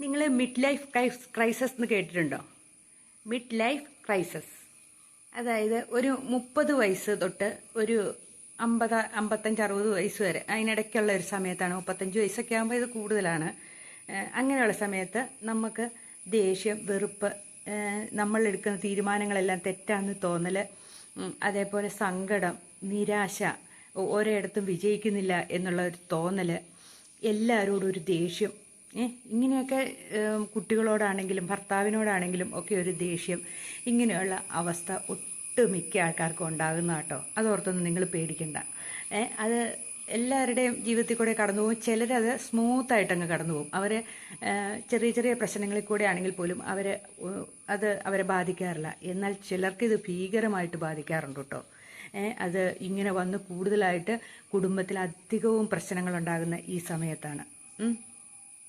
നിങ്ങൾ mid life crises എന്ന് കേട്ടിട്ടുണ്ടോ? മിഡ് ലൈഫ് ക്രൈസസ് അതായത് ഒരു മുപ്പത് വയസ്സ് തൊട്ട് ഒരു അമ്പത് അമ്പത്തഞ്ച് അറുപത് വയസ്സ് വരെ. അതിനിടയ്ക്കുള്ള ഒരു സമയത്താണ് മുപ്പത്തഞ്ച് വയസ്സൊക്കെ ആകുമ്പോൾ ഇത് കൂടുതലാണ്. അങ്ങനെയുള്ള സമയത്ത് നമുക്ക് ദേഷ്യം വെറുപ്പ് നമ്മൾ എടുക്കുന്ന തീരുമാനങ്ങളെല്ലാം തെറ്റാന്ന് തോന്നൽ അതേപോലെ സങ്കടം നിരാശ ഒരിടത്തും വിജയിക്കുന്നില്ല എന്നുള്ള ഒരു തോന്നൽ എല്ലാവരോടും ഒരു ദേഷ്യം ഇങ്ങനെയൊക്കെ കുട്ടികളോടാണെങ്കിലും ഭർത്താവിനോടാണെങ്കിലും ഒക്കെ ഒരു ദേഷ്യം ഇങ്ങനെയുള്ള അവസ്ഥ ഒട്ടുമിക്ക ആൾക്കാർക്കും ഉണ്ടാകുന്ന കേട്ടോ അതോർത്തൊന്നും നിങ്ങൾ പേടിക്കണ്ട. അത് എല്ലാവരുടെയും ജീവിതത്തിൽ കൂടെ കടന്നു പോകും. ചിലരത് സ്മൂത്തായിട്ട് അങ്ങ് കടന്നു പോകും. അവരെ ചെറിയ ചെറിയ പ്രശ്നങ്ങളിൽ കൂടെ ആണെങ്കിൽ പോലും അവരെ അത് അവരെ ബാധിക്കാറില്ല. എന്നാൽ ചിലർക്ക് ഇത് ഭീകരമായിട്ട് ബാധിക്കാറുണ്ട് കേട്ടോ അത് ഇങ്ങനെ വന്ന് കൂടുതലായിട്ട് കുടുംബത്തിൽ അധികവും പ്രശ്നങ്ങൾ ഉണ്ടാകുന്ന ഈ സമയത്താണ്.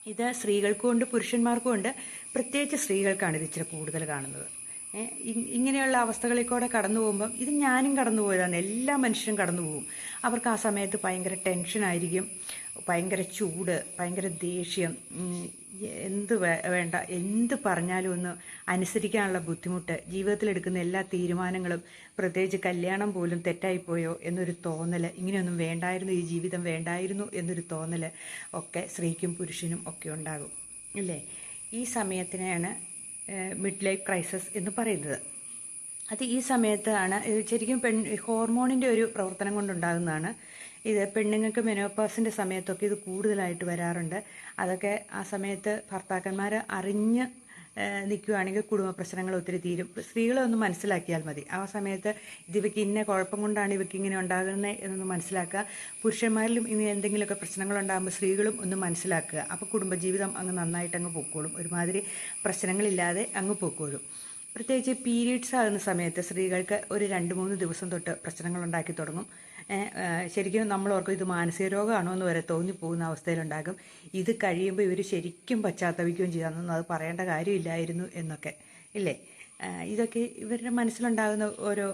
ഇത് സ്ത്രീകൾക്കും ഉണ്ട് പുരുഷന്മാർക്കും ഉണ്ട്. പ്രത്യേകിച്ച് സ്ത്രീകൾക്കാണ് ഇത് ഇച്ചിരി കൂടുതൽ കാണുന്നത്. ഇങ്ങനെയുള്ള അവസ്ഥകളിൽ കൂടെ കടന്നു പോകുമ്പം ഇത് ഞാനും കടന്നു പോയതാണ്. എല്ലാ മനുഷ്യരും കടന്നു പോകും. അവർക്ക് ആ സമയത്ത് ഭയങ്കര ടെൻഷനായിരിക്കും ഭയങ്കര ചൂട് ഭയങ്കര ദേഷ്യം. എന്ത് വേണ്ട എന്ത് പറഞ്ഞാലും ഒന്ന് അനുസരിക്കാനുള്ള ബുദ്ധിമുട്ട് ജീവിതത്തിലെടുക്കുന്ന എല്ലാ തീരുമാനങ്ങളും പ്രത്യേകിച്ച് കല്യാണം പോലും തെറ്റായിപ്പോയോ എന്നൊരു തോന്നൽ ഇങ്ങനെയൊന്നും വേണ്ടായിരുന്നു ഈ ജീവിതം വേണ്ടായിരുന്നു എന്നൊരു തോന്നൽ ഒക്കെ സ്ത്രീക്കും പുരുഷനും ഒക്കെ ഉണ്ടാകും. അല്ലേ? ഈ സമയത്തിനെയാണ് മിഡ് ലൈഫ് ക്രൈസിസ് എന്ന് പറയുന്നത്. അത് ഈ സമയത്താണ് ഇത് ശരിക്കും പെൺ ഹോർമോണിന്റെ ഒരു പ്രവർത്തനം കൊണ്ടുണ്ടാകുന്നതാണ്. ഇത് പെണ്ണുങ്ങൾക്ക് മെനോപ്പാസിന്റെ സമയത്തൊക്കെ ഇത് കൂടുതലായിട്ട് വരാറുണ്ട്. അതൊക്കെ ആ സമയത്ത് ഭർത്താക്കന്മാർ അറിഞ്ഞ് നിൽക്കുകയാണെങ്കിൽ കുടുംബ പ്രശ്നങ്ങൾ ഒത്തിരി തീരും. സ്ത്രീകളെ ഒന്ന് മനസ്സിലാക്കിയാൽ മതി. ആ സമയത്ത് ഇത് ഇവയ്ക്ക് ഇന്ന കുഴപ്പം കൊണ്ടാണ് ഇവയ്ക്ക് ഇങ്ങനെ ഉണ്ടാകുന്നത് എന്നൊന്ന് മനസ്സിലാക്കുക. പുരുഷന്മാരിലും ഇനി എന്തെങ്കിലുമൊക്കെ പ്രശ്നങ്ങൾ ഉണ്ടാകുമ്പോൾ സ്ത്രീകളും ഒന്ന് മനസ്സിലാക്കുക. അപ്പോൾ കുടുംബജീവിതം അങ്ങ് നന്നായിട്ട് അങ്ങ് പൊക്കോളും. ഒരുമാതിരി പ്രശ്നങ്ങളില്ലാതെ അങ്ങ് പൊക്കോളും. പ്രത്യേകിച്ച് പീരീഡ്സ് ആകുന്ന സമയത്ത് സ്ത്രീകൾക്ക് ഒരു രണ്ട് മൂന്ന് ദിവസം തൊട്ട് പ്രശ്നങ്ങൾ ഉണ്ടാക്കി തുടങ്ങും. ശരിക്കും നമ്മൾ ഓർക്കും ഇത് മാനസിക രോഗമാണോ എന്ന് വരെ തോന്നി പോകുന്ന അവസ്ഥയിലുണ്ടാകും. ഇത് കഴിയുമ്പോൾ ഇവർ ശരിക്കും പശ്ചാത്തപിക്കുകയും ചെയ്യാമെന്നൊന്നും അത് പറയേണ്ട കാര്യമില്ലായിരുന്നു എന്നൊക്കെ. ഇല്ലേ? ഇതൊക്കെ ഇവരുടെ മനസ്സിലുണ്ടാകുന്ന ഓരോ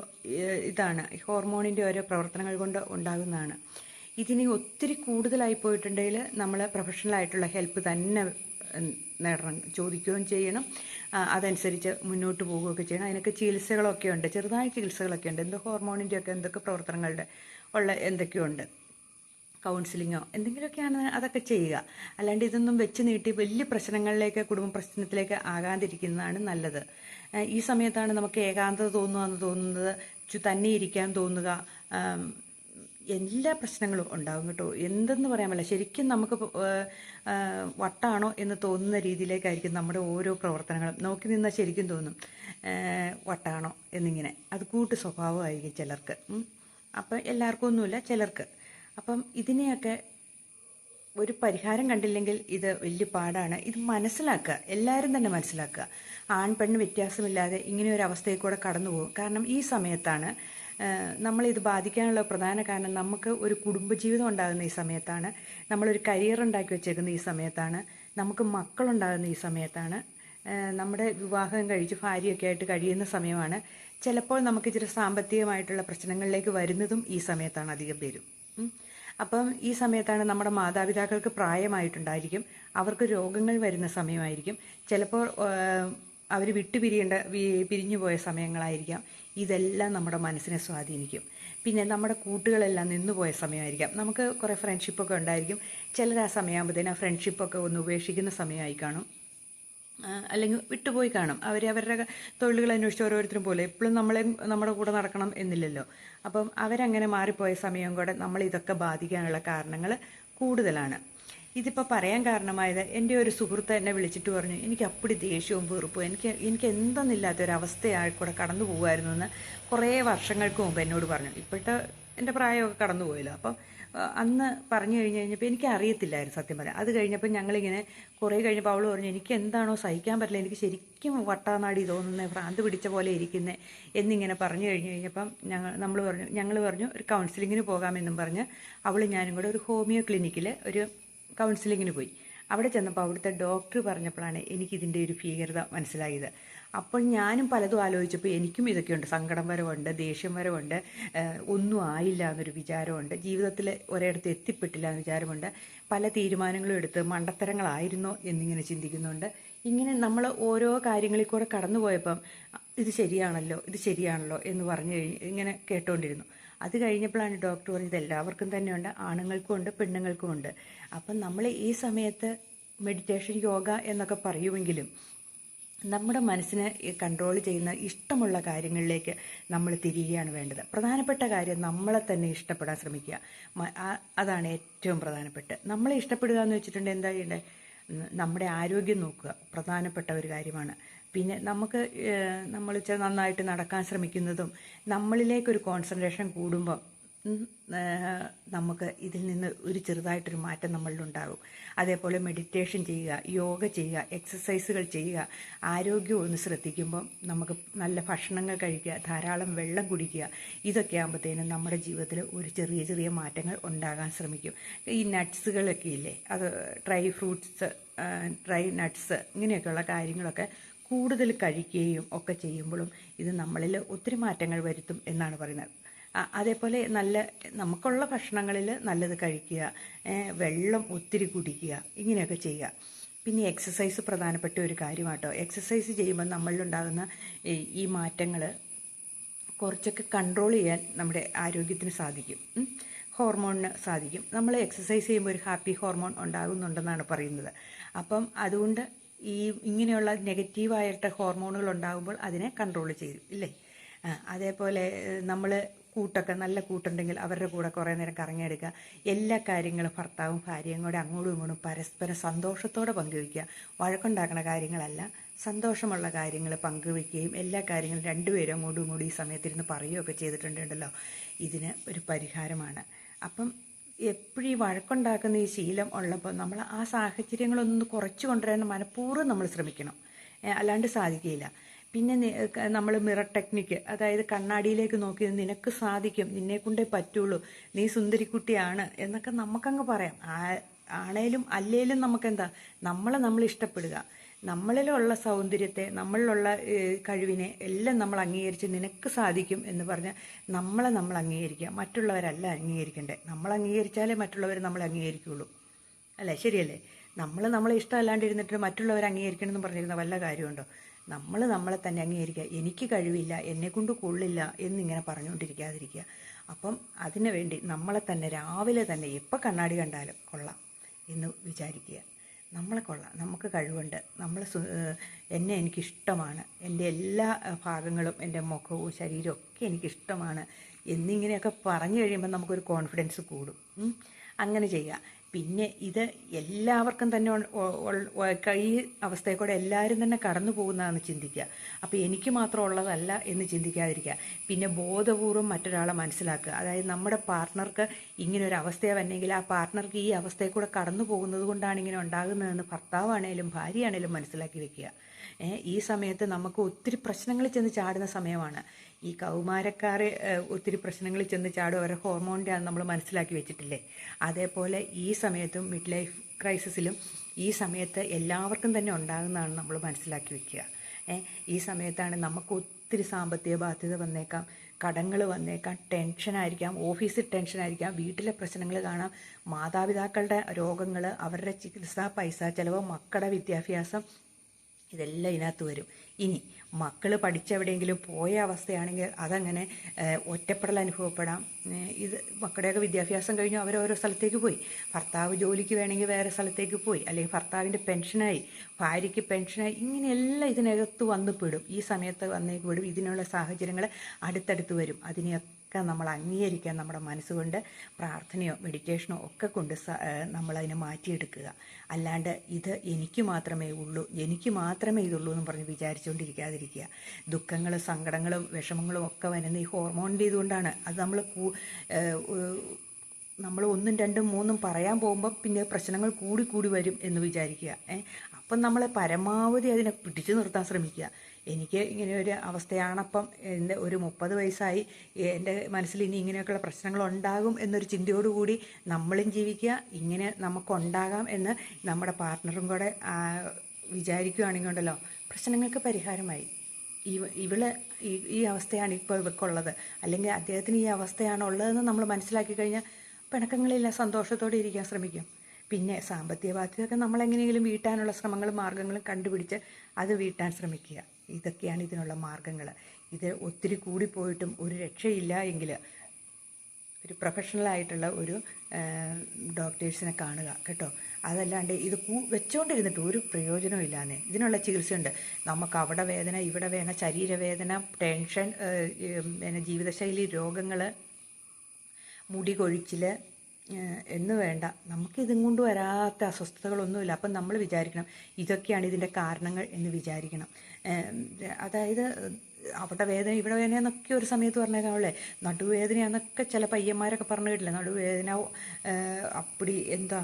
ഇതാണ്. ഹോർമോണിന്റെ ഓരോ പ്രവർത്തനങ്ങൾ കൊണ്ട് ഉണ്ടാകുന്നതാണ്. ഇതിനി ഒത്തിരി കൂടുതലായി പോയിട്ടുണ്ടെങ്കിൽ നമ്മൾ പ്രൊഫഷണലായിട്ടുള്ള ഹെൽപ്പ് തന്നെ നേടണം ചോദിക്കുകയും ചെയ്യണം. അതനുസരിച്ച് മുന്നോട്ട് പോവുകയൊക്കെ ചെയ്യണം. അതിനൊക്കെ ചികിത്സകളൊക്കെ ഉണ്ട്. ചെറുതായ ചികിത്സകളൊക്കെ ഉണ്ട്. എന്തോ ഹോർമോണിന്റെയൊക്കെ എന്തൊക്കെ പ്രവർത്തനങ്ങളുടെ ഉള്ള എന്തൊക്കെയുണ്ട്? കൗൺസിലിങ്ങോ എന്തെങ്കിലുമൊക്കെയാണ് അതൊക്കെ ചെയ്യുക. അല്ലാണ്ട് ഇതൊന്നും വെച്ച് നീട്ടി വലിയ പ്രശ്നങ്ങളിലേക്ക് കുടുംബ പ്രശ്നത്തിലേക്ക് ആകാതിരിക്കുന്നതാണ് നല്ലത്. ഈ സമയത്താണ് നമുക്ക് ഏകാന്തത തോന്നുകയെന്ന് തോന്നുന്നത് തന്നെ ഇരിക്കാൻ തോന്നുക. എല്ലാ പ്രശ്നങ്ങളും ഉണ്ടാകും കേട്ടോ. എന്തെന്ന് പറയാൻ പറ്റില്ല. ശരിക്കും നമുക്ക് വട്ടാണോ എന്ന് തോന്നുന്ന രീതിയിലേക്കായിരിക്കും നമ്മുടെ ഓരോ പ്രവർത്തനങ്ങളും. നോക്കി നിന്നാൽ ശരിക്കും തോന്നും. വട്ടാണോ എന്നിങ്ങനെ. അത് കൂട്ട് സ്വഭാവമായിരിക്കും ചിലർക്ക്. അപ്പം എല്ലാവർക്കും ഒന്നുമില്ല ചിലർക്ക്. അപ്പം ഇതിനെയൊക്കെ ഒരു പരിഹാരം കണ്ടില്ലെങ്കിൽ ഇത് വലിയ പാടാണ്. ഇത് മനസ്സിലാക്കുക. എല്ലാവരും തന്നെ മനസ്സിലാക്കുക. ആൺ പെണ്ണ് വ്യത്യാസമില്ലാതെ ഇങ്ങനെ ഒരു അവസ്ഥയിൽ കൂടെ കടന്നു പോകും. കാരണം ഈ സമയത്താണ് നമ്മൾ നമ്മളിത് ബാധിക്കാനുള്ള പ്രധാന കാരണം നമുക്ക് ഒരു കുടുംബജീവിതം ഉണ്ടാകുന്ന ഈ സമയത്താണ് നമ്മളൊരു കരിയർ ഉണ്ടാക്കി വെച്ചേക്കുന്ന ഈ സമയത്താണ് നമുക്ക് മക്കളുണ്ടാകുന്ന ഈ സമയത്താണ് നമ്മുടെ വിവാഹം കഴിച്ച് ഭാര്യയൊക്കെ ആയിട്ട് കഴിയുന്ന സമയമാണ്. ചിലപ്പോൾ നമുക്ക് ഇച്ചിരി സാമ്പത്തികമായിട്ടുള്ള പ്രശ്നങ്ങളിലേക്ക് വരുന്നതും ഈ സമയത്താണ് അധികം പേരും. അപ്പം ഈ സമയത്താണ് നമ്മുടെ മാതാപിതാക്കൾക്ക് പ്രായമായിട്ടുണ്ടായിരിക്കും. അവർക്ക് രോഗങ്ങൾ വരുന്ന സമയമായിരിക്കും. ചിലപ്പോൾ അവർ വിട്ടുപിരിയേണ്ട പിരിഞ്ഞു പോയ സമയങ്ങളായിരിക്കാം. ഇതെല്ലാം നമ്മുടെ മനസ്സിനെ സ്വാധീനിക്കും. പിന്നെ നമ്മുടെ കൂട്ടുകളെല്ലാം നിന്നു പോയ സമയമായിരിക്കാം. നമുക്ക് കുറേ ഫ്രണ്ട്ഷിപ്പൊക്കെ ഉണ്ടായിരിക്കും. ചിലർ ആ സമയമാകുമ്പോഴത്തേനും ആ ഫ്രണ്ട്ഷിപ്പൊക്കെ ഒന്ന് ഉപേക്ഷിക്കുന്ന സമയമായി കാണും. അല്ലെങ്കിൽ വിട്ടുപോയി കാണും. അവർ അവരുടെ തൊഴിലുകൾ അന്വേഷിച്ച് ഓരോരുത്തരും പോലെ എപ്പോഴും നമ്മളെ നമ്മുടെ കൂടെ നടക്കണം എന്നില്ലല്ലോ. അപ്പം അവരങ്ങനെ മാറിപ്പോയ സമയം കൂടെ നമ്മൾ ഇതൊക്കെ ബാധിക്കാനുള്ള കാരണങ്ങൾ കൂടുതലാണ്. ഇതിപ്പോൾ പറയാൻ കാരണമായത് എന്റെ ഒരു സുഹൃത്ത് എന്നെ വിളിച്ചിട്ട് പറഞ്ഞു എനിക്ക് അപ്പടി ദേഷ്യവും വെറുപ്പും എനിക്ക് എനിക്ക് എന്തെന്നില്ലാത്ത ഒരു അവസ്ഥയായി കൂടെ കടന്നു പോകുമായിരുന്നു എന്ന് കുറേ വർഷങ്ങൾക്ക് മുമ്പ് എന്നോട് പറഞ്ഞു. ഇപ്പോഴത്തെ എന്റെ പ്രായമൊക്കെ കടന്നു പോയല്ലോ അപ്പം അന്ന് പറഞ്ഞു കഴിഞ്ഞ് കഴിഞ്ഞപ്പോൾ എനിക്ക് അറിയത്തില്ലായിരുന്നു സത്യം പറയാം അത് കഴിഞ്ഞപ്പോൾ ഞങ്ങളിങ്ങനെ കുറേ കഴിഞ്ഞപ്പോൾ അവൾ പറഞ്ഞു എനിക്ക് എന്താണോ സഹിക്കാൻ പറ്റില്ല എനിക്ക് ശരിക്കും വട്ടാനാടി തോന്നുന്നത് ഭ്രാന്ത് പിടിച്ച പോലെ ഇരിക്കുന്നത് എന്നിങ്ങനെ പറഞ്ഞു കഴിഞ്ഞ് കഴിഞ്ഞപ്പം ഞങ്ങൾ നമ്മൾ പറഞ്ഞു ഞങ്ങൾ പറഞ്ഞു ഒരു കൗൺസിലിങ്ങിന് പോകാമെന്നും പറഞ്ഞ് അവൾ ഞാനും കൂടെ ഒരു ഹോമിയോ ക്ലിനിക്കിൽ ഒരു കൗൺസിലിങ്ങിന് പോയി. അവിടെ ചെന്നപ്പോൾ അവിടുത്തെ ഡോക്ടർ പറഞ്ഞപ്പോഴാണ് എനിക്കിതിന്റെ ഒരു ഭീകരത മനസ്സിലായത്. അപ്പോൾ ഞാനും പലതും ആലോചിച്ചപ്പോൾ എനിക്കും ഇതൊക്കെയുണ്ട്. സങ്കടം വരവുണ്ട് ദേഷ്യം വരവുണ്ട് ഒന്നും ആയില്ല എന്നൊരു വിചാരമുണ്ട് ജീവിതത്തിൽ ഒരിടത്ത് എത്തിപ്പെട്ടില്ല എന്ന വിചാരമുണ്ട് പല തീരുമാനങ്ങളും എടുത്ത് മണ്ടത്തരങ്ങളായിരുന്നോ എന്നിങ്ങനെ ചിന്തിക്കുന്നുണ്ട്. ഇങ്ങനെ നമ്മൾ ഓരോ കാര്യങ്ങളിൽ കൂടെ കടന്നുപോയപ്പം ഇത് ശരിയാണല്ലോ ഇത് ശരിയാണല്ലോ എന്ന് പറഞ്ഞു കഴിഞ്ഞ് ഇങ്ങനെ കേട്ടുകൊണ്ടിരുന്നു അത് കഴിഞ്ഞപ്പോഴാണ് ഡോക്ടർ പറഞ്ഞത് എല്ലാവർക്കും തന്നെയുണ്ട് ആണുങ്ങൾക്കും ഉണ്ട് പെണ്ണുങ്ങൾക്കും ഉണ്ട്. അപ്പം നമ്മൾ ഈ സമയത്ത് മെഡിറ്റേഷൻ യോഗ എന്നൊക്കെ പറയുമെങ്കിലും നമ്മുടെ മനസ്സിനെ കൺട്രോൾ ചെയ്യുന്ന ഇഷ്ടമുള്ള കാര്യങ്ങളിലേക്ക് നമ്മൾ തിരിയുകയാണ് വേണ്ടത്. പ്രധാനപ്പെട്ട കാര്യം നമ്മളെ തന്നെ ഇഷ്ടപ്പെടാൻ ശ്രമിക്കുക. അതാണ് ഏറ്റവും പ്രധാനപ്പെട്ട നമ്മളെ ഇഷ്ടപ്പെടുക എന്ന് വെച്ചിട്ടുണ്ടെങ്കിൽ എന്താ ചെയ്യേണ്ടത്? നമ്മുടെ ആരോഗ്യം നോക്കുക. പ്രധാനപ്പെട്ട ഒരു കാര്യമാണ്. പിന്നെ നമുക്ക് നമ്മൾ നന്നായിട്ട് നടക്കാൻ ശ്രമിക്കുന്നതും നമ്മളിലേക്കൊരു കോൺസെൻട്രേഷൻ കൂടുമ്പം ഉം, ഏഹ്, നമുക്ക് ഇതിൽ നിന്ന് ഒരു ചെറുതായിട്ടൊരു മാറ്റം നമ്മളിലുണ്ടാകും. അതേപോലെ മെഡിറ്റേഷൻ ചെയ്യുക യോഗ ചെയ്യുക എക്സസൈസുകൾ ചെയ്യുക ആരോഗ്യം ഒന്ന് ശ്രദ്ധിക്കുമ്പം നമുക്ക് നല്ല ഭക്ഷണങ്ങൾ കഴിക്കുക ധാരാളം വെള്ളം കുടിക്കുക ഇതൊക്കെ ആകുമ്പോഴത്തേനും നമ്മുടെ ജീവിതത്തിൽ ഒരു ചെറിയ ചെറിയ മാറ്റങ്ങൾ ഉണ്ടാകാൻ ശ്രമിക്കും. ഈ നട്ട്സുകളൊക്കെ ഇല്ലേ അത് ഡ്രൈ ഫ്രൂട്ട്സ് ഡ്രൈ നട്ട്സ് ഇങ്ങനെയൊക്കെയുള്ള കാര്യങ്ങളൊക്കെ കൂടുതൽ കഴിക്കുകയും ഒക്കെ ചെയ്യുമ്പോഴും ഇത് നമ്മളിൽ ഒത്തിരി മാറ്റങ്ങൾ വരുത്തും എന്നാണ് പറയുന്നത്. അതേപോലെ നല്ല നമുക്കുള്ള ഭക്ഷണങ്ങളിൽ നല്ലത് കഴിക്കുക വെള്ളം ഒത്തിരി കുടിക്കുക ഇങ്ങനെയൊക്കെ ചെയ്യുക. പിന്നെ എക്സസൈസ് പ്രധാനപ്പെട്ട ഒരു കാര്യമാട്ടോ. എക്സസൈസ് ചെയ്യുമ്പോൾ നമ്മളിലുണ്ടാകുന്ന ഈ മാറ്റങ്ങൾ കുറച്ചൊക്കെ കൺട്രോൾ ചെയ്യാൻ നമ്മുടെ ആരോഗ്യത്തിന് സാധിക്കും. ഹോർമോണിന് സാധിക്കും. നമ്മൾ എക്സസൈസ് ചെയ്യുമ്പോൾ ഒരു ഹാപ്പി ഹോർമോൺ ഉണ്ടാകുന്നുണ്ടെന്നാണ് പറയുന്നത്. അപ്പം അതുകൊണ്ട് ഈ ഇങ്ങനെയുള്ള നെഗറ്റീവായിട്ട് ഹോർമോണുകൾ ഉണ്ടാകുമ്പോൾ അതിനെ കൺട്രോൾ ചെയ്യും ഇല്ലേ? അതേപോലെ നമ്മൾ കൂട്ടൊക്കെ നല്ല കൂട്ടുണ്ടെങ്കിൽ അവരുടെ കൂടെ കുറേ നേരം കറങ്ങിയെടുക്കുക. എല്ലാ കാര്യങ്ങളും ഭർത്താവും ഭാര്യയും കൂടെ അങ്ങോട്ടും ഇങ്ങോട്ടും പരസ്പരം സന്തോഷത്തോടെ പങ്കുവയ്ക്കുക. വഴക്കുണ്ടാക്കുന്ന കാര്യങ്ങളല്ല സന്തോഷമുള്ള കാര്യങ്ങൾ പങ്കുവയ്ക്കുകയും എല്ലാ കാര്യങ്ങളും രണ്ടുപേരും അങ്ങോട്ടും ഇങ്ങോട്ടും ഈ സമയത്തിരുന്ന് പറയുകയൊക്കെ ചെയ്തിട്ടുണ്ടല്ലോ ഇതിന് ഒരു പരിഹാരമാണ്. അപ്പം എപ്പോഴും വഴക്കുണ്ടാക്കുന്ന ഈ ശീലം ഉള്ളപ്പോൾ നമ്മൾ ആ സാഹചര്യങ്ങളൊന്ന് കുറച്ച് കൊണ്ടുവരാൻ മനഃപൂർവം നമ്മൾ ശ്രമിക്കണം. അല്ലാണ്ട് സാധിക്കില്ല പിന്നെ നമ്മൾ മിറർ ടെക്നിക്ക് അതായത് കണ്ണാടിയിലേക്ക് നോക്കി നിനക്ക് സാധിക്കും നിന്നെ കൊണ്ടേ പറ്റുള്ളൂ നീ സുന്ദരിക്കുട്ടിയാണ് എന്നൊക്കെ നമുക്കങ്ങ് പറയാം. ആണേലും അല്ലേലും നമുക്കെന്താ നമ്മളെ നമ്മൾ ഇഷ്ടപ്പെടുക. നമ്മളിലുള്ള സൗന്ദര്യത്തെ നമ്മളിലുള്ള കഴിവിനെ എല്ലാം നമ്മൾ അംഗീകരിച്ച് നിനക്ക് സാധിക്കും എന്ന് പറഞ്ഞ് നമ്മളെ നമ്മൾ അംഗീകരിക്കുക. മറ്റുള്ളവരല്ല അംഗീകരിക്കണ്ടേ. നമ്മൾ അംഗീകരിച്ചാലേ മറ്റുള്ളവർ നമ്മളെ അംഗീകരിക്കുള്ളൂ. അല്ലേ? ശരിയല്ലേ? നമ്മൾ നമ്മളെ ഇഷ്ടമല്ലാണ്ടിരുന്നിട്ട് മറ്റുള്ളവർ അംഗീകരിക്കണമെന്ന് പറഞ്ഞിരുന്ന വല്ല കാര്യമുണ്ടോ? നമ്മൾ നമ്മളെ തന്നെ അംഗീകരിക്കുക. എനിക്ക് കഴിവില്ല എന്നെക്കൊണ്ട് കൊള്ളില്ല എന്നിങ്ങനെ പറഞ്ഞുകൊണ്ടിരിക്കാതിരിക്കുക. അപ്പം അതിനു വേണ്ടി നമ്മളെ തന്നെ രാവിലെ തന്നെ എപ്പോൾ കണ്ണാടി കണ്ടാലും കൊള്ളാം എന്ന് വിചാരിക്കുക. നമ്മളെ കൊള്ളാം. നമുക്ക് കഴിവുണ്ട്. നമ്മൾ എന്നെ എനിക്കിഷ്ടമാണ്. എന്റെ എല്ലാ ഭാഗങ്ങളും എന്റെ മുഖവും ശരീരവും ഒക്കെ എനിക്കിഷ്ടമാണ്. എന്നിങ്ങനെയൊക്കെ പറഞ്ഞു കഴിയുമ്പോൾ നമുക്കൊരു കോൺഫിഡൻസ് കൂടും. അങ്ങനെ ചെയ്യുക. പിന്നെ ഇത് എല്ലാവർക്കും തന്നെ ഈ അവസ്ഥയിൽ കൂടെ എല്ലാവരും തന്നെ കടന്നു പോകുന്നതാണ് ചിന്തിക്കുക. അപ്പോൾ എനിക്ക് മാത്രം ഉള്ളതല്ല എന്ന് ചിന്തിക്കാതിരിക്കുക. പിന്നെ ബോധപൂർവം മറ്റൊരാളെ മനസ്സിലാക്കുക. അതായത് നമ്മുടെ പാർട്ട്ണർക്ക് ഇങ്ങനെ ഒരു അവസ്ഥയെ വന്നെങ്കിൽ ആ പാർട്ട്ണർക്ക് ഈ അവസ്ഥയിൽ കൂടെ കടന്നു പോകുന്നത് കൊണ്ടാണ് ഇങ്ങനെ ഉണ്ടാകുന്നതെന്ന് ഭർത്താവാണേലും ഭാര്യയാണേലും മനസ്സിലാക്കി വെക്കുക. ഈ സമയത്ത് നമുക്ക് ഒത്തിരി പ്രശ്നങ്ങളിൽ ചെന്ന് ചാടുന്ന സമയമാണ്. ഈ കൗമാരക്കാർ ഒത്തിരി പ്രശ്നങ്ങളിൽ ചെന്ന് ചാടും. അവരുടെ ഹോർമോണിന്റെ ആണ് നമ്മൾ മനസ്സിലാക്കി വെച്ചിട്ടില്ലേ? അതേപോലെ ഈ സമയത്തും മിഡ് ലൈഫ് ക്രൈസിസിലും ഈ സമയത്ത് എല്ലാവർക്കും തന്നെ ഉണ്ടാകുന്നതാണ് നമ്മൾ മനസ്സിലാക്കി വെക്കുക. ഈ സമയത്താണ് നമുക്ക് ഒത്തിരി സാമ്പത്തിക ബാധ്യത വന്നേക്കാം. കടങ്ങൾ വന്നേക്കാം. ടെൻഷനായിരിക്കാം ഓഫീസിൽ ടെൻഷനായിരിക്കാം വീട്ടിലെ പ്രശ്നങ്ങൾ കാണാം. മാതാപിതാക്കളുടെ രോഗങ്ങൾ അവരുടെ ചികിത്സ പൈസ ചിലവ് മക്കളുടെ വിദ്യാഭ്യാസം ഇതെല്ലാം ഇതിനകത്ത് വരും. ഇനി മക്കൾ പഠിച്ചെവിടെയെങ്കിലും പോയ അവസ്ഥയാണെങ്കിൽ അതങ്ങനെ ഒറ്റപ്പെടൽ അനുഭവപ്പെടാം. ഇത് മക്കളുടെയൊക്കെ വിദ്യാഭ്യാസം കഴിഞ്ഞു അവർ ഓരോ സ്ഥലത്തേക്ക് പോയി. ഭർത്താവ് ജോലിക്ക് വേണമെങ്കിൽ വേറെ സ്ഥലത്തേക്ക് പോയി. അല്ലെങ്കിൽ ഭർത്താവിന്റെ പെൻഷനായി ഭാര്യയ്ക്ക് പെൻഷനായി ഇങ്ങനെയെല്ലാം ഇതിനകത്ത് വന്നു പെടും. ഈ സമയത്ത് വന്നേക്ക് പെടും. ഇതിനുള്ള സാഹചര്യങ്ങൾ അടുത്തടുത്ത് വരും. അതിനെയൊക്കെ നമ്മൾ അംഗീകരിക്കാൻ നമ്മുടെ മനസ്സുകൊണ്ട് പ്രാർത്ഥനയോ മെഡിറ്റേഷനോ ഒക്കെ കൊണ്ട് ഏഹ് നമ്മളതിനെ മാറ്റിയെടുക്കുക. അല്ലാണ്ട് ഇത് എനിക്ക് മാത്രമേ ഉള്ളൂ എനിക്ക് മാത്രമേ ഇതുള്ളൂ എന്ന് പറഞ്ഞ് വിചാരിച്ചുകൊണ്ടിരിക്കാതിരിക്കുക. ദുഃഖങ്ങളും സങ്കടങ്ങളും വിഷമങ്ങളും ഒക്കെ വരുന്ന ഈ ഹോർമോണിന്റെ ഇതുകൊണ്ടാണ്. അത് നമ്മൾ ഏഹ് നമ്മൾ ഒന്നും രണ്ടും മൂന്നും പറയാൻ പോകുമ്പോൾ പിന്നെ പ്രശ്നങ്ങൾ കൂടി കൂടി വരും എന്ന് വിചാരിക്കുക. ഏ അപ്പം നമ്മളെ പരമാവധി അതിനെ പിടിച്ചു നിർത്താൻ ശ്രമിക്കുക. എനിക്ക് ഇങ്ങനെ ഒരു അവസ്ഥയാണപ്പം എന്റെ ഒരു മുപ്പത് വയസ്സായി. എന്റെ മനസ്സിൽ ഇനി ഇങ്ങനെയൊക്കെയുള്ള പ്രശ്നങ്ങൾ ഉണ്ടാകും എന്നൊരു ചിന്തയോടുകൂടി നമ്മളും ജീവിക്കുക ഇങ്ങനെ നമുക്കുണ്ടാകാം എന്ന് നമ്മുടെ പാർട്ട്ണറും കൂടെ വിചാരിക്കുകയാണെങ്കിൽ ഉണ്ടല്ലോ. പ്രശ്നങ്ങൾക്ക് പരിഹാരമായി. ഇവ ഇവൾ ഈ അവസ്ഥയാണ് ഇപ്പോൾ ഇവക്കുള്ളത്. അല്ലെങ്കിൽ അദ്ദേഹത്തിന് ഈ അവസ്ഥയാണ് ഉള്ളതെന്ന് നമ്മൾ മനസ്സിലാക്കി കഴിഞ്ഞാൽ പിണക്കങ്ങളില്ല സന്തോഷത്തോടെ ഇരിക്കാൻ ശ്രമിക്കും. പിന്നെ സാമ്പത്തിക ബാധ്യതയൊക്കെ നമ്മളെങ്ങനെയെങ്കിലും വീട്ടാനുള്ള ശ്രമങ്ങളും മാർഗങ്ങളും കണ്ടുപിടിച്ച് അത് വീട്ടാൻ ശ്രമിക്കുക. ഇതൊക്കെയാണ് ഇതിനുള്ള മാർഗങ്ങൾ. ഇത് ഒത്തിരി കൂടിപ്പോയിട്ടും ഒരു രക്ഷയില്ല എങ്കിൽ ഒരു പ്രൊഫഷണൽ ആയിട്ടുള്ള ഒരു ഡോക്ടേഴ്സിനെ കാണുക കേട്ടോ. അതല്ലാണ്ട് ഇത് കൂ വെച്ചോണ്ടിരുന്നിട്ട് ഒരു പ്രയോജനവും ഇല്ലാന്നേ. ഇതിനുള്ള ചികിത്സയുണ്ട്. നമുക്ക് അവിടെ വേദന ഇവിടെ വേദന ശരീരവേദന ടെൻഷൻ പിന്നെ ജീവിതശൈലി രോഗങ്ങൾ മുടി കൊഴിച്ചിൽ എന്ന് വേണ്ട. നമുക്കിതും കൊണ്ട് വരാത്ത അസ്വസ്ഥതകളൊന്നുമില്ല. അപ്പം നമ്മൾ വിചാരിക്കണം ഇതൊക്കെയാണ് ഇതിന്റെ കാരണങ്ങൾ എന്ന് വിചാരിക്കണം. അതായത് അവിടെ വേദന ഇവിടെ വേദന എന്നൊക്കെ ഒരു സമയത്ത് പറഞ്ഞേക്കാവില്ലേ നടുവേദന എന്നൊക്കെ ചില പയ്യന്മാരൊക്കെ പറഞ്ഞു കേട്ടില്ല? നടുവേദന അപ്പടി എന്താ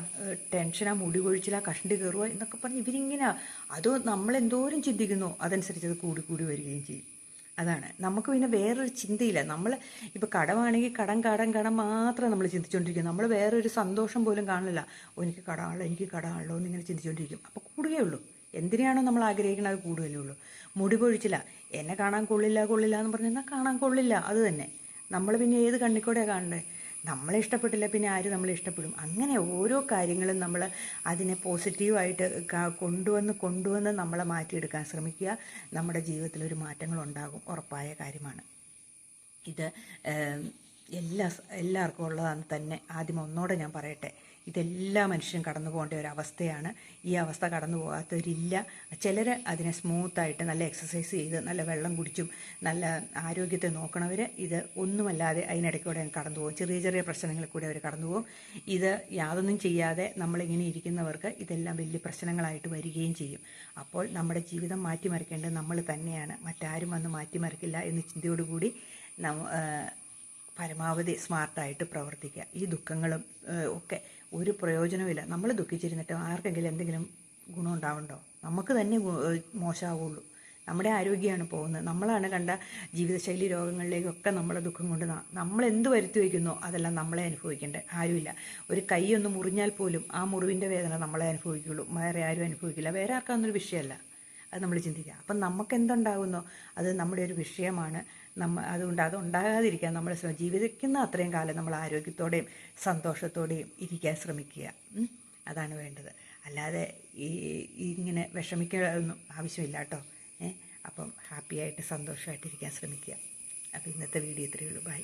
ടെൻഷനാ മുടി കൊഴിച്ചില്ല കഷണ്ടി കയറുക എന്നൊക്കെ പറഞ്ഞ് ഇവരിങ്ങനെ. അത് നമ്മളെന്തോരം ചിന്തിക്കുന്നു? അതനുസരിച്ച് അത് കൂടി കൂടി വരികയും ചെയ്യും. അതാണ്. നമുക്ക് പിന്നെ വേറൊരു ചിന്തയില്ല. നമ്മൾ ഇപ്പോൾ കടമാണെങ്കിൽ കടം കടം കടം മാത്രം നമ്മൾ ചിന്തിച്ചുകൊണ്ടിരിക്കും നമ്മൾ വേറൊരു സന്തോഷം പോലും കാണില്ല ഓ എനിക്ക് കടമാണല്ലോ എനിക്ക് കടമാണല്ലോ എന്നിങ്ങനെ ചിന്തിച്ചുകൊണ്ടിരിക്കും അപ്പോൾ കൂടുകയുള്ളൂ എന്തിനാണോ നമ്മൾ ആഗ്രഹിക്കുന്നത് അത് കൂടുതലേ ഉള്ളൂ. മുടി പൊഴിച്ചില്ല എന്നെ കാണാൻ കൊള്ളില്ല കൊള്ളില്ല എന്ന് പറഞ്ഞാൽ കാണാൻ കൊള്ളില്ല. അത് തന്നെ. നമ്മൾ പിന്നെ ഏത് കണ്ണിക്കൂടെയാണ് കാണണ്ടേ നമ്മളെ ഇഷ്ടപ്പെട്ടില്ല പിന്നെ ആര് നമ്മളെ ഇഷ്ടപ്പെടും? അങ്ങനെ ഓരോ കാര്യങ്ങളും നമ്മൾ അതിനെ പോസിറ്റീവായിട്ട് കൊണ്ടുവന്ന് കൊണ്ടുവന്ന് നമ്മളെ മാറ്റിയെടുക്കാൻ ശ്രമിക്കുക. നമ്മുടെ ജീവിതത്തിൽ ഒരു മാറ്റങ്ങൾ ഉണ്ടാകും ഉറപ്പായ കാര്യമാണ്. ഇത് എല്ലാ എല്ലാവർക്കും ഉള്ളതാണ് തന്നെ. ആദ്യം ഒന്നോടെ ഞാൻ പറയട്ടെ. ഇതെല്ലാ മനുഷ്യരും കടന്നു പോകേണ്ട ഒരു അവസ്ഥയാണ്. ഈ അവസ്ഥ കടന്നു പോകാത്തവരില്ല. ചിലർ അതിനെ സ്മൂത്തായിട്ട് നല്ല എക്സസൈസ് ചെയ്ത് നല്ല വെള്ളം കുടിച്ചും നല്ല ആരോഗ്യത്തെ നോക്കണവർ ഇത് ഒന്നുമല്ലാതെ അതിനിടയ്ക്കൂടെ കടന്നു പോകും. ചെറിയ ചെറിയ പ്രശ്നങ്ങളിൽ കൂടെ അവർ കടന്നു പോകും. ഇത് യാതൊന്നും ചെയ്യാതെ നമ്മളിങ്ങനെ ഇരിക്കുന്നവർക്ക് ഇതെല്ലാം വലിയ പ്രശ്നങ്ങളായിട്ട് വരികയും ചെയ്യും. അപ്പോൾ നമ്മുടെ ജീവിതം മാറ്റിമറിക്കേണ്ടത് നമ്മൾ തന്നെയാണ്. മറ്റാരും വന്ന് മാറ്റിമറിക്കില്ല എന്ന ചിന്തയോടുകൂടി പരമാവധി സ്മാർട്ടായിട്ട് പ്രവർത്തിക്കുക. ഈ ദുഃഖങ്ങളും ഒക്കെ ഒരു പ്രയോജനവുമില്ല. നമ്മൾ ദുഃഖിച്ചിരുന്നിട്ട് ആർക്കെങ്കിലും എന്തെങ്കിലും ഗുണം ഉണ്ടാവുണ്ടോ നമുക്ക് തന്നെ മോശമാവുള്ളൂ നമ്മുടെ ആരോഗ്യമാണ് പോകുന്നത്. നമ്മളാണ് കണ്ട ജീവിതശൈലി രോഗങ്ങളിലേക്കൊക്കെ നമ്മളെ ദുഃഖം കൊണ്ട് നമ്മൾ എന്ത് വരുത്തി വയ്ക്കുന്നോ അതെല്ലാം നമ്മളെ അനുഭവിക്കേണ്ടത് ആരുമില്ല. ഒരു കൈ ഒന്ന് മുറിഞ്ഞാൽ പോലും ആ മുറിവിന്റെ വേദന നമ്മളെ അനുഭവിക്കുള്ളൂ വേറെ ആരും അനുഭവിക്കില്ല. വേറെ ആർക്കാന്നൊരു വിഷയമല്ല. അത് നമ്മൾ ചിന്തിക്കുക. അപ്പം നമുക്ക് എന്തുണ്ടാകുന്നോ? അത് നമ്മുടെ ഒരു വിഷയമാണ്. നമ്മ അതുകൊണ്ട് അത് ഉണ്ടാകാതിരിക്കാൻ നമ്മൾ ജീവിക്കുന്ന അത്രയും കാലം നമ്മൾ ആരോഗ്യത്തോടെയും സന്തോഷത്തോടെയും ഇരിക്കാൻ ശ്രമിക്കുക. അതാണ് വേണ്ടത്. അല്ലാതെ ഈ ഈ ഇങ്ങനെ വിഷമിക്കാനൊന്നും ആവശ്യമില്ല കേട്ടോ. ഏ? അപ്പം ഹാപ്പിയായിട്ട് സന്തോഷമായിട്ടിരിക്കാൻ ശ്രമിക്കുക. അപ്പോൾ ഇന്നത്തെ വീഡിയോ ഇത്രയേ ഉള്ളൂ. ബൈ.